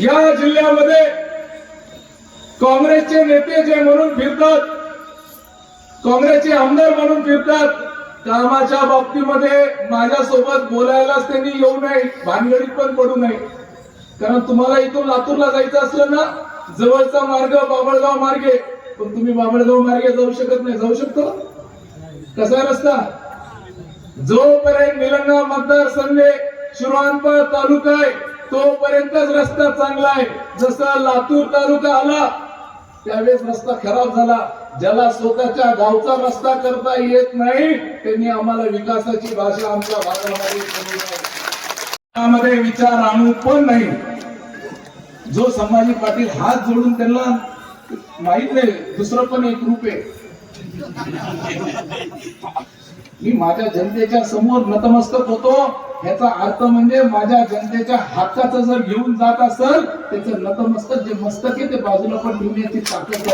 या जिल्ह्यामध्ये काँग्रेसचे नेते जे म्हणून फिरतात काँग्रेसचे आमदार म्हणून फिरतात कामाच्या बाबतीमध्ये माझ्यासोबत बोलायलाच त्यांनी येऊ नये भानगडीत पण पडू नये. कारण तुम्हाला इथून लातूरला जायचं असलं ना जवळचा मार्ग बाबळगाव मार्गे. पण तुम्ही बाबळगाव मार्गे जाऊ शकत नाही. जाऊ शकतो? कसा आहे रस्ता? जोपर्यंत निलंगा मतदारसंघ शिरवानपर तालुका आहे तोपर्यंतच रस्ता चांगला आहे. जसा लातूर तालुका आला त्यावेळेस रस्ता खराब झाला. ज्याला स्वतःच्या गावचा रस्ता करता येत नाही त्यांनी आम्हाला विकासाची भाषा आमच्या भागामध्ये विचार आणू पण नाही. जो संभाजी पाटील हात जोडून त्यांना माहीत नाही दुसरं पण एक रूप आहे. मी माझ्या जनतेच्या समोर नतमस्तक होतो. ह्याचा अर्थ म्हणजे माझ्या जनतेच्या हक्काचं जर घेऊन जात असेल त्याचं नतमस्तक जे मस्तक आहे ते बाजूला पण ठेवण्याची ताकद